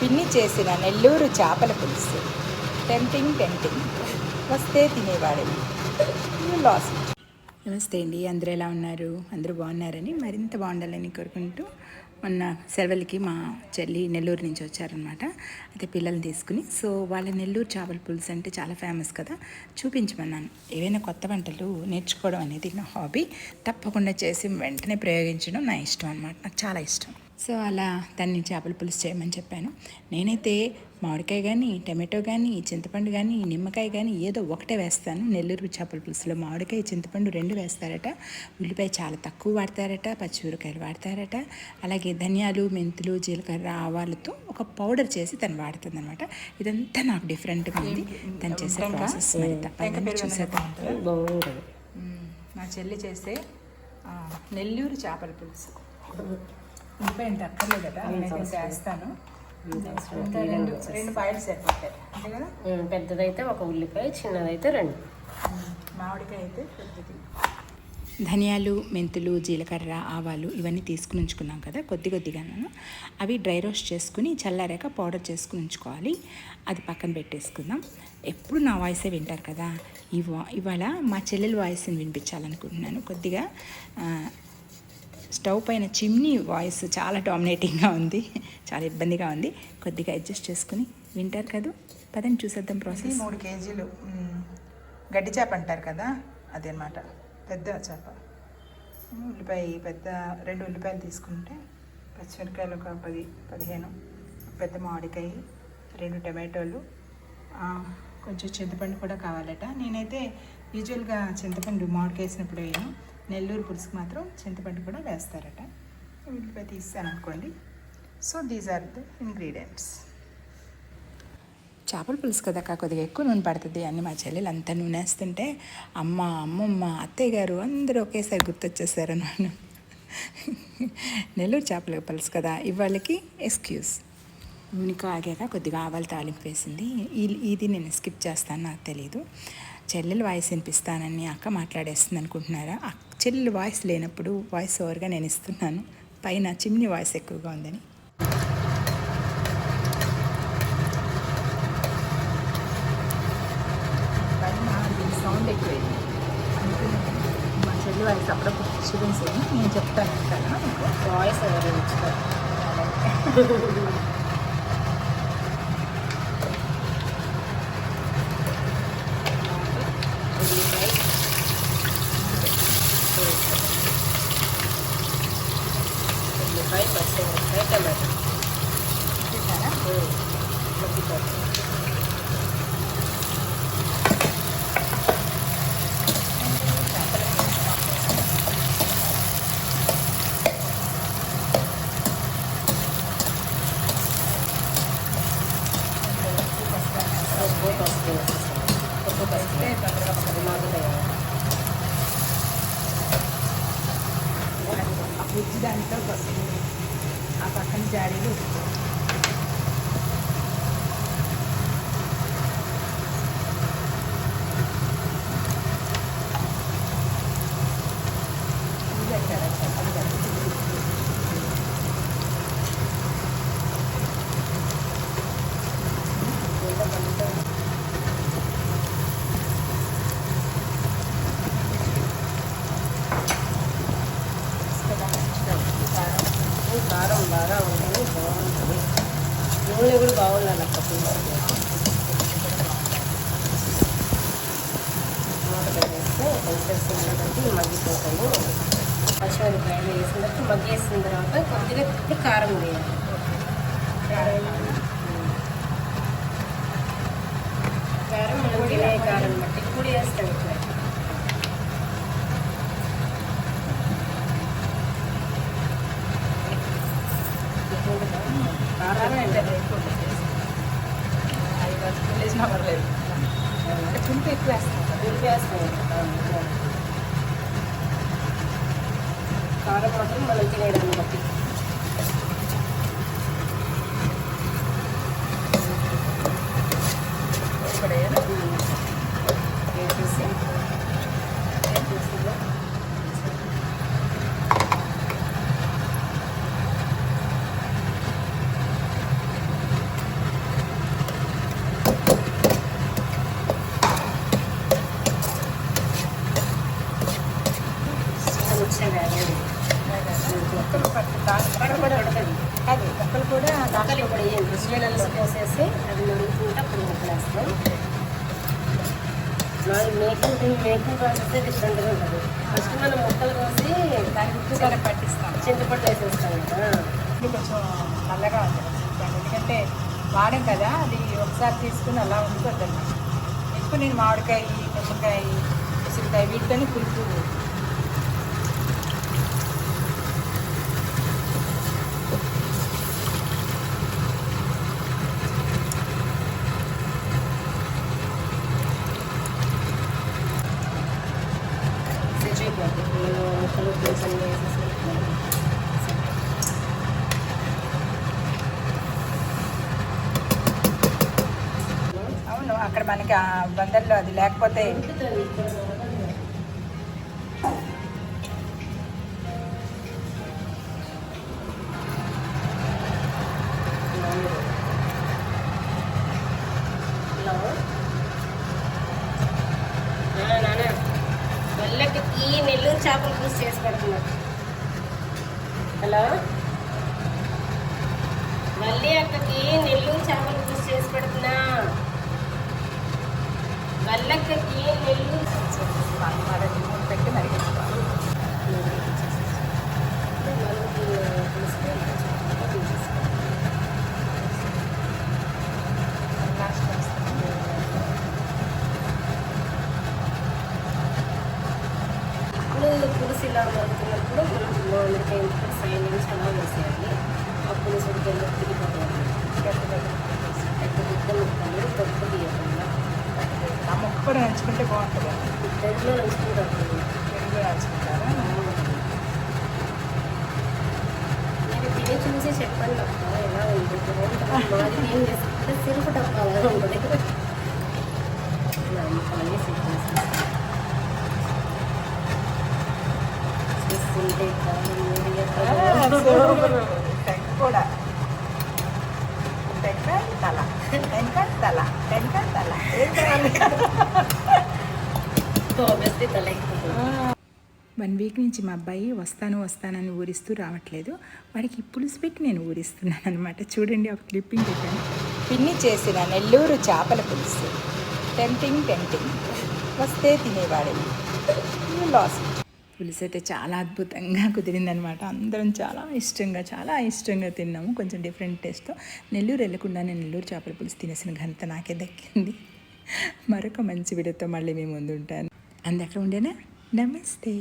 పిన్ని చేసిన నెల్లూరు చేపల పులుసు. టెంటింగ్ టెంటింగ్. వస్తే తినేవాడే లాస్ నమస్తే అండి. అందరూ ఎలా ఉన్నారు? అందరూ బాగున్నారని మరింత బాగుండాలని కోరుకుంటూ మొన్న సెలవులకి మా చెల్లి నెల్లూరు నుంచి వచ్చారనమాట అయితే పిల్లల్ని తీసుకుని. సో వాళ్ళ నెల్లూరు చేపల పులుసు అంటే చాలా ఫేమస్ కదా. చూపించమన్నాను. ఏవైనా కొత్త వంటలు నేర్చుకోవడం అనేది నా హాబీ. తప్పకుండా చేసి వెంటనే ప్రయోగించడం నా ఇష్టం అనమాట నాకు చాలా ఇష్టం. సో అలా దాన్ని చేపల పులుసు చేయమని చెప్పాను. నేనైతే మామిడికాయ కానీ టమాటో కానీ చింతపండు కానీ నిమ్మకాయ కానీ ఏదో ఒకటే వేస్తాను. నెల్లూరు చేపల పులుసులో మామిడికాయ చింతపండు రెండు వేస్తారట. ఉల్లిపాయ చాలా తక్కువ వాడతారట పచ్చిమిరకాయలు వాడతారట. అలాగే ధనియాలు మెంతులు జీలకర్ర ఆవాలతో ఒక పౌడర్ చేసి తను వాడుతుంది అనమాట ఇదంతా నాకు డిఫరెంట్గా ఉంది. తను చేసే ప్రాసెస్ మరి తప్పకుండా చూసేద్దాం. మా చెల్లి చేసే ఆ, నెల్లూరు చేపల పులుసు. ఉల్లిపాయ ఇంత అక్కర్లేదట నేనైతే ఇంకా రెండు రెండు పాయలు సరిపోతాయి అంతే కదా? పెద్దదైతే ఒక ఉల్లిపాయ చిన్నదైతే రెండు. మామిడికాయ అయితే పెద్దది. ధనియాలు మెంతులు జీలకర్ర ఆవాలు ఇవన్నీ తీసుకుని ఉంచుకున్నాం కదా కొద్ది కొద్దిగాను. అవి డ్రై రోస్ట్ చేసుకుని చల్లారాక పౌడర్ చేసుకుని ఉంచుకోవాలి. అది పక్కన పెట్టేసుకుందాం. ఎప్పుడు నా వాయిసే వింటారు కదా? ఈ వా ఇవాళ మా చెల్లెల వాయిస్ని వినిపించాలనుకుంటున్నాను. కొద్దిగా స్టవ్ పైన చిమ్నీ వాయిస్ చాలా డామినేటింగ్గా ఉంది. చాలా ఇబ్బందిగా ఉంది. కొద్దిగా అడ్జస్ట్ చేసుకుని వింటారు కదా? పదండి చూసేద్దాం ప్రాసెస్. మూడు కేజీలు గడ్డి చేప అంటారు కదా? అదనమాట. పెద్ద చేప. ఉల్లిపాయ పెద్ద రెండు ఉల్లిపాయలు తీసుకుంటే పచ్చిమిరకాయలు ఒక పది పదిహేను పెద్ద మామిడికాయ రెండు టమాటోలు కొంచెం చింతపండు కూడా కావాలట. నేనైతే యూజువల్గా చింతపండు మామిడికాయ వేసినప్పుడు వేయను. నెల్లూరు పులుసుకు మాత్రం చింతపండు కూడా వేస్తారట. ఉల్లిపాయ తీస్తాను అనుకోండి so these are the ingredients చేపల పులుసు కదా కొద్దిగా ఎక్కువ నూనె పడుతుంది. అని మా చెల్లెలు అంతా నూనె వేస్తుంటే అమ్మ అమ్మమ్మ అత్తయ్య గారు అందరూ ఒకేసారి గుర్తొచ్చేసారు నన్ను నెల్లూరు చేపల పులుసు కదా ఇవాళకి ఎక్స్క్యూజ్ నూనె కాగాక కొద్దిగా ఆవాలు తాలింపు వేసింది. ఇది నేను స్కిప్ చేస్తాను నాకు తెలియదు చెల్లెలు వాయిస్ వినిపిస్తానని అక్క మాట్లాడేస్తుంది అనుకుంటున్నారా అక్క చెల్లెలు వాయిస్ లేనప్పుడు వాయిస్ ఓవర్గా నేను ఇస్తున్నాను. పైన చిమ్ని వాయిస్ ఎక్కువగా ఉందని. సౌండ్ ఎక్కువైంది. మా చెల్లి వాయిస్ అప్పుడప్పుడు డిస్టర్బెన్స్ అయ్యి నేను చెప్తాను కదా మీకు. వాయిస్ ఎవరు ఇచ్చుతారు ఉప్పు పసుపు అది మగ్గుతాయి ఆ ఫ్రిడ్జ్ దాంట్లో వస్తుంది ఆ పక్కన జాడీలు ఉప్పు. ఇది పెట్టారా చెప్పండి కదా. ఈ కారం బాగా ఉంటుంది బాగుంటుంది నూనె కూడా బాగుండాలి అక్క పులుసుకి టమాటా వేస్తే కొంచెం సిమ్లో మగ్గిపోతాయి పచ్చిమిరపకాయలు వేసిన తర్వాత మగ్గేసిన తర్వాత కొద్దిగా ఇప్పుడు కారం వేయాలి కారం మనం తినే కారం బట్టి ఇప్పుడు వేస్తాం ఇక్కడ కారం అంటే ఎక్కువ పెట్టేసి. ఐదు వరకు వేసినా పర్లేదు అంటే పులుపు ఎక్కువ వేస్తాం కారం మాత్రం మనం తినేయడానికి బట్టి అది ఒక్కలు కూడా దాంట్లో కూడా వేయండి శ్రీలలో పోసేసి అది నలుగుతుంటే అప్పుడు ముక్కలేస్తాం మేకింగ్ మేకింగ్ డిఫరెంట్గా ఉంటుంది ఫస్ట్ మనం ముక్కలు కోసి దాని ఉప్పు కనుక పట్టిస్తాం చింతపట్టు కొంచెం నల్లగా ఎందుకంటే వాడం కదా అది ఒకసారి తీసుకుని అలా ఉండిపోద్దండి ఎక్కువ నేను మామిడికాయ పచ్చిమిరకాయ ఉసిరికాయ వీటితోనే పులుపు అవును అక్కడ మనకి ఆ బందర్లో అది లేకపోతే ఈ నెల్లూరు చేపల పులుసు చేసి పెడుతున్నారు. హలో? మళ్ళీ అక్కకి నెల్లూరు చేపల పులుసు చేసి పెడుతున్నా. వల్లక్కకి నెల్లూరు పెట్టి మరిగించుకోవాలి పులుసు ఇలా మరుగుతున్నప్పుడు మనం మామిడికాయ ముక్కలు సైడ్ నుంచి అలా వేసేయాలి ఆ పులుసు ఉడికేందుకు తిరిగిపోతుంది పెద్ద పెద్ద ముక్కలు తప్పు తీయకుండా ఆ ముక్క కూడా నంచుకుంటే బాగుంటుంది దగ్గరలో నంచుకుంటారు పెరుగు నంచుకుంటారా మీరు తిని చూసి చెప్పండి అక్క ఎలా ఉంటుంది మాది ఏం చేసుకుంటే సిరుపు డబ్బాగా ఉంటుంది ఇలా ముక్కలన్నీ కూడా టెంకాయ తల టెంక తల టెంక తల వన్ వీక్ నుంచి మా అబ్బాయి వస్తాను వస్తానని ఊరిస్తూ రావట్లేదు. వాడికి పులుసు పెట్టి నేను ఊరిస్తున్నాను అనమాట చూడండి ఒక క్లిప్పింగ్ పెట్టాను. పిన్ని చేసిన నెల్లూరు చేపల పులుసు. టెంటింగ్ టెంటింగ్. వస్తే తినేవాడే లాస్ట్ పులుసు అయితే చాలా అద్భుతంగా కుదిరిందనమాట అందరం చాలా ఇష్టంగా చాలా ఇష్టంగా తిన్నాము. కొంచెం డిఫరెంట్ టేస్ట్తో నెల్లూరు వెళ్ళకుండా నేను నెల్లూరు చేపల పులుసు తినేసిన ఘనత నాకే దక్కింది. మరొక మంచి వీడియోతో మళ్ళీ మేము ముందు ఉంటాను అందక్కడ ఉండేనా? నమస్తే.